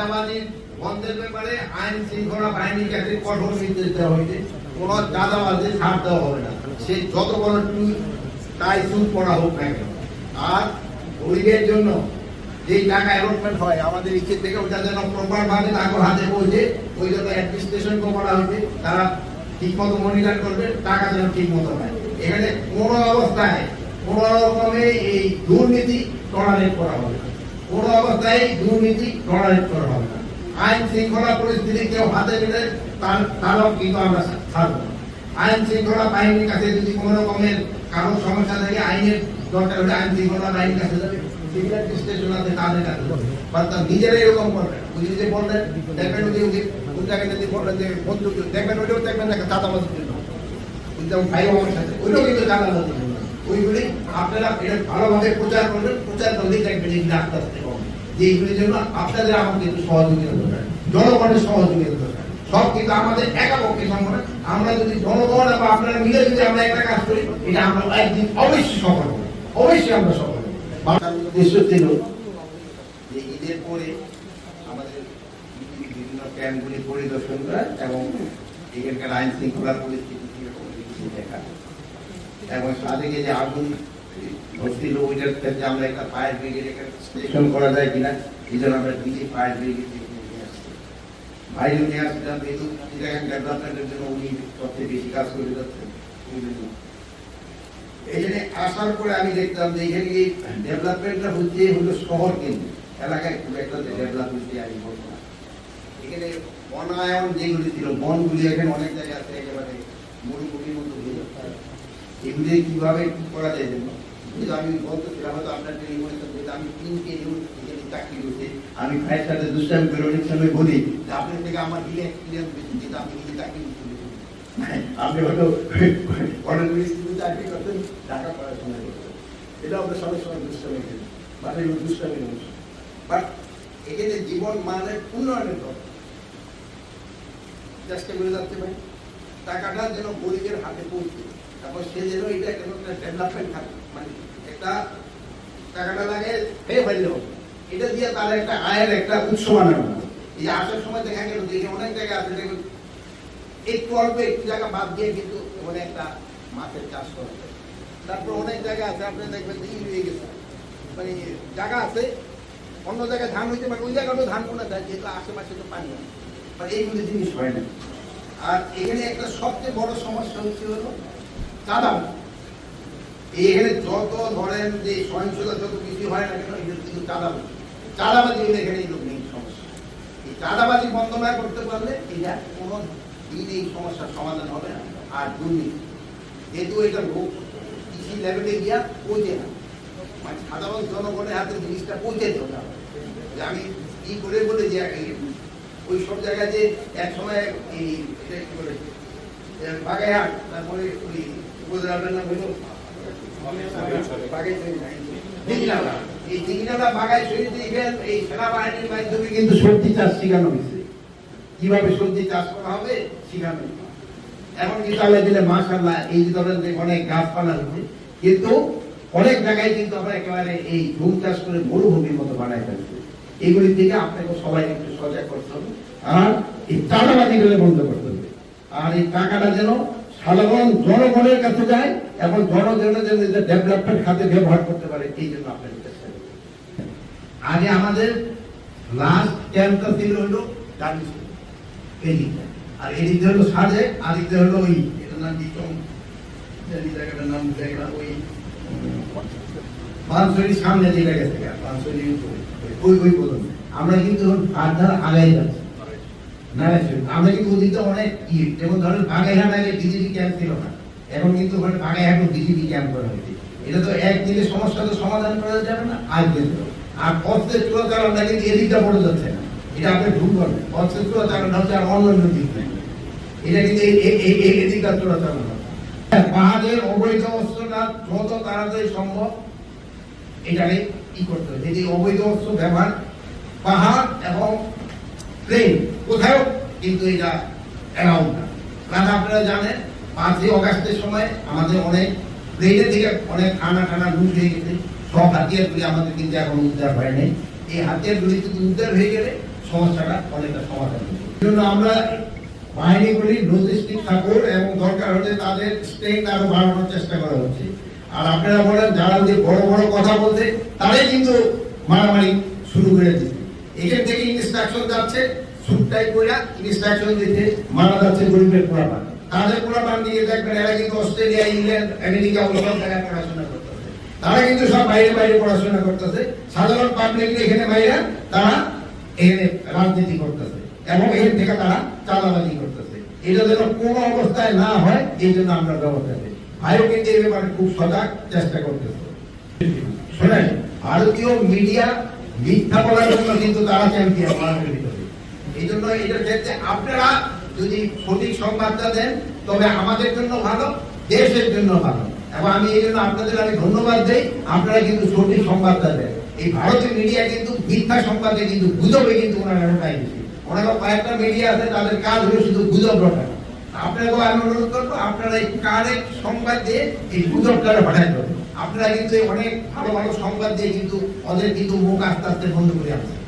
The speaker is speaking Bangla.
চাঁদাবাজি বন্ধের ব্যাপারে আইন শৃঙ্খলা বাহিনীর কাছে কঠোর নির্দেশ দেওয়া হয়েছে। কোন চাঁদাবাজি ছাড় দেওয়া হবে না। সে যত বড় টুই তাই সুদ পড়া হোক না কেন। আর গরিবের জন্য যেই টাকা অ্যালটমেন্ট হয়, আমাদের ইচ্ছে থেকে ওটা যেন প্রপার ভাবে তাকে হাতে পৌঁছে, ওই জন্য অ্যাডমিনিস্ট্রেশন করা হবে তারা ঠিক মতো মনিটর করবে, টাকা যেন ঠিক মতো পায়। এখানে কোনো অবস্থায় কোনো রকমে এই দুর্নীতি টলারেট করা হবে কোনো অবস্থায় দুর্নীতি টলারেট হবে না। আইন শৃঙ্খলা পরিস্থিতি কেউ হাতে নিলে তার তারাও কিন্তু আমরা ছাড়বো। আইন শৃঙ্খলা বাহিনীর কাছে যদি কোনো রকমের কারও সমস্যা থাকে, আইনের দরকার হলে আইন শৃঙ্খলা বাহিনীর কাছে যাবে। এরকম করবে উনি যে বললেন, দেখবেন কোন জায়গায় যদি বললেন যে বন্দুক দেখবেন ওইটাও দেখবেন না চাঁদাবাজির জন্য ভাই আমার সাথে কিন্তু ওইগুলি আপনারা এটা ভালোভাবে প্রচার করবেন, প্রচার করলেই দেখবেন এগুলি আস্তে আস্তে কমবে যে এইগুলির জন্য আপনাদের আমাকে একটু সহযোগিতা দরকার, জনগণের সহযোগিতা দরকার। সব কিন্তু আমাদের একা পক্ষে সম্ভব আমরা যদি জনগণ এবং আপনারা মিলে যদি আমরা একটা কাজ করি, এটা আমরা একদিন অবশ্যই সফল হব। অবশ্যই আমরা সফল হব। উদ্দেশ্য ছিল যে ঈদের পরে আমাদের বিভিন্ন ক্যাম্পগুলি পরিদর্শন করা এবং এখানকার আইন শৃঙ্খলার পরিস্থিতি দেখা। এবং সাথে যে আগুন ধরছিল ওইটার ক্ষেত্রে আমরা একটা ফায়ার ব্রিগেড স্টেশন করা যায় কিনা, এই জন্য আমরা দিদি ফায়ার ব্রিগেড ডেভেলপমেন্টের জন্য উনি সবচেয়ে বেশি কাজ করে যাচ্ছেন। আসার পরে আমি দেখতাম যে এখানে এই ডেভেলপমেন্টটা হচ্ছে, হলো শহর কেন্দ্র এলাকায় খুব একটা আমি বলব না। এখানে বনায়ন যেগুলি ছিল, বনগুলি এখানে অনেক জায়গায় আছে, একেবারে মরুভূমির মতো হয়ে যাচ্ছে। এগুলি কীভাবে কি করা যায় যেন কিন্তু আমি বলতেছিলাম হয়তো আপনার টেলিফোনে যেটা আমি তিনটে নিউজ চাকরি করছি, আমি ভাইয়ের সাথে দুষ্টামি করে অনেক সময় বলি যে আপনার থেকে আমার হিলে এক্সপিরিয়েন্স বেশি যেটা আমি নিজে চাকরি করছি আপনি হয়তো স্কুলে চাকরি করতেন টাকা পড়াশোনা করতেন এটা আমরা সবাই সবাই দুষ্টামি করি। মানে দুষ্টামি মানুষ বাট এখানে জীবন মানে উন্নয়নের কথা চেষ্টা করে যাচ্ছে ভাই টাকাটা যেন গরিবের হাতে পৌঁছে। তারপর সে যেন এটা কেন একটা ডেভেলপমেন্ট থাকে। মানে একটা টাকাটা লাগে, হে ফেললে হবে এটা দিয়ে তার একটা আয়ের একটা উৎস বানানো হবে। এই যে আসার সময় দেখা গেল যে অনেক জায়গা আছে দেখবেন একটু অল্প একটু জায়গা বাদ দিয়ে কিন্তু ওখানে একটা মাছের চাষ করা যায় তারপর অনেক জায়গা আছে, আপনি দেখবেন যে ই হয়ে গেছে। মানে জায়গা আছে, অন্য জায়গায় ধান হইতে পারে, ওই জায়গাটাও ধান কোনা যায়, যেহেতু আশেপাশে তো পানি হয় মানে এইগুলো জিনিস হয় না। আর এখানে একটা সবচেয়ে বড় সমস্যা হচ্ছে হলো চাঁদাবাজি। এখানে যত ধরেন যে সহিংসতা যত কিছু হয় না কেন এগুলো কিন্তু চাঁদাবাজি। চাঁদাবাজি হলো এখানে এগুলো মেইন সমস্যা। এই চাঁদাবাজি বন্ধ না করতে পারলে এটা কোনো দিন এই সমস্যার সমাধান হবে না আর দুর্নীতি। যেহেতু এটা রোগ কৃষি লেভেলে গিয়া পৌঁছে না মানে সাধারণ জনগণের হাতে জিনিসটা পৌঁছে না যে আমি কি করে বলে যে ওই সব জায়গায় যে এক সময় এই তারপরে ওই উপজেলাটার নাম মাধ্যমে কিন্তু সবজি চাষ হয়েছে। কীভাবে সবজি চাষ করা হবে আল্লাহ দিলে এই অনেক গাছপালা কিন্তু অনেক জায়গায় কিন্তু আমরা একেবারে এই ঝুম চাষ করে মরুভূমির মতো বানাই ফেলছি। এগুলির দিকে আপনাকে সবাই একটু সজাগ করতে হবে। আর এই চাঁদাবাজি গুলো বন্ধ করতে হবে। আর এই টাকাটা যেন সাধারণ জনগণের কাছে যায়, এবং জনগণের যেন ডেভেলপমেন্ট খাতে ব্যবহার করতে পারে, এই জন্য আপনাকে চেষ্টা আগে আমাদের লাস্ট ক্যাম্পটা ছিল হলো ডান্ডিস এদিকটা আর এদিকটা হলো সাজে আর এদিকটা হলো ওই, এটার নাম কি? জায়গাটার নাম গেলাম ওই পাঁচশোর সামনে যে জায়গা থেকে ওই ওই পর্যন্ত আমরা কিন্তু পাঁচ ধার আগাই যাচ্ছি। আমরা কিন্তু ওদিকে অনেক ই যেমন ধরেন বাগাইহাট আগে বিজেপি ক্যাম্প ছিল না। এখন কিন্তু ওখানে বাগাইহাট বিজেপি ক্যাম্প করা হয়েছে। এটা তো একদিনে সমস্যা তো সমাধান করা যাবে না আজ কিন্তু আর পথের চূড়াচারণটা কিন্তু এদিকটা পড়ে যাচ্ছে না। এটা আপনি ভুল করবেন পথের চূড়াচারণটা হচ্ছে আর অন্য অন্য দিক। এটা কিন্তু এদিকটা চূড়াচারণ পাহাড়ের অবৈধ অস্ত্রটা যত তাড়াতাড়ি সম্ভব এটাকে কি করতে হবে। যদি অবৈধ অস্ত্র ব্যবহার, পাহাড় এবং প্লেন কোথাও কিন্তু এটা অ্যালাউড না। কারণ আপনারা জানেন, পাঁচই অগাস্টের সময় আমাদের অনেক প্লেনের থেকে অনেক ঠান্ডা ঠান্ডা লুজ হয়ে গেছে। সব হাতিয়ারগুলি আমাদের কিন্তু এখন উদ্ধার হয় নাই। এই হাতিয়ারগুলি কিন্তু উদ্ধার হয়ে গেলে সমস্যাটা অনেকটা সমাধান হবে। এই জন্য আমরা বাহিনীগুলি লজিস্টিক সাপোর্ট এবং দরকার হলে তাদের স্ট্রেংথ আরও বাড়ানোর চেষ্টা করা হচ্ছে আর আপনারা বলেন, যারা যে বড় বড় কথা বলছে, তারাই কিন্তু মারামারি শুরু করে দিচ্ছে এখান থেকে ইনস্ট্রাকশন যাচ্ছে সুটটাই কইরা ইনস্ট্রাকশন দিতে মারা যাচ্ছে গরিবের পোলাপান তাদের পোলাপান দিয়ে দেখবেন এরা কিন্তু অস্ট্রেলিয়া, ইংল্যান্ড, আমেরিকা, ওসব জায়গায় পড়াশোনা করতেছে। তারা কিন্তু সব বাইরে বাইরে পড়াশোনা করতেছে। সাধারণ পাবলিক এখানে বাইরে, তারা এখানে রাজনীতি করতেছে এবং এর থেকে তারা চাঁদাবাজি করতেছে। এটা যেন কোনো অবস্থায় না হয়, এই জন্য আমরা ব্যবস্থা ভাইও কিন্তু ব্যাপারে খুব সজাগ চেষ্টা করতেছে শোনেন, ভারতীয় মিডিয়া মিথ্যা বলার জন্য কিন্তু তারা চ্যাম্পিয়ন বাংলাদেশের ভিতরে এই জন্য এটার ক্ষেত্রে আপনারা যদি সঠিক সংবাদটা দেন, তবে আমাদের জন্য ভালো, দেশের জন্য ভালো। এবং আমি এই জন্য আপনাদের আমি ধন্যবাদ দেই, আপনারা কিন্তু সঠিক সংবাদটা দেন। এই ভারতীয় মিডিয়া কিন্তু মিথ্যা সংবাদে কিন্তু গুজবে কিন্তু ওনারা ওনারা কয়েকটা মিডিয়া আছে, তাদের কাজ হলো শুধু গুজব রটানো। আপনাকেও আমি অনুরোধ করব, আপনারা এই কারেক্ট সংবাদ দিয়ে এই গুজবটা পাঠাই দেবেন। আপনারা কিন্তু অনেক ভালো ভালো সংবাদ দিয়ে কিন্তু ওদের কিন্তু মুখ আস্তে আস্তে বন্ধ করে আসছে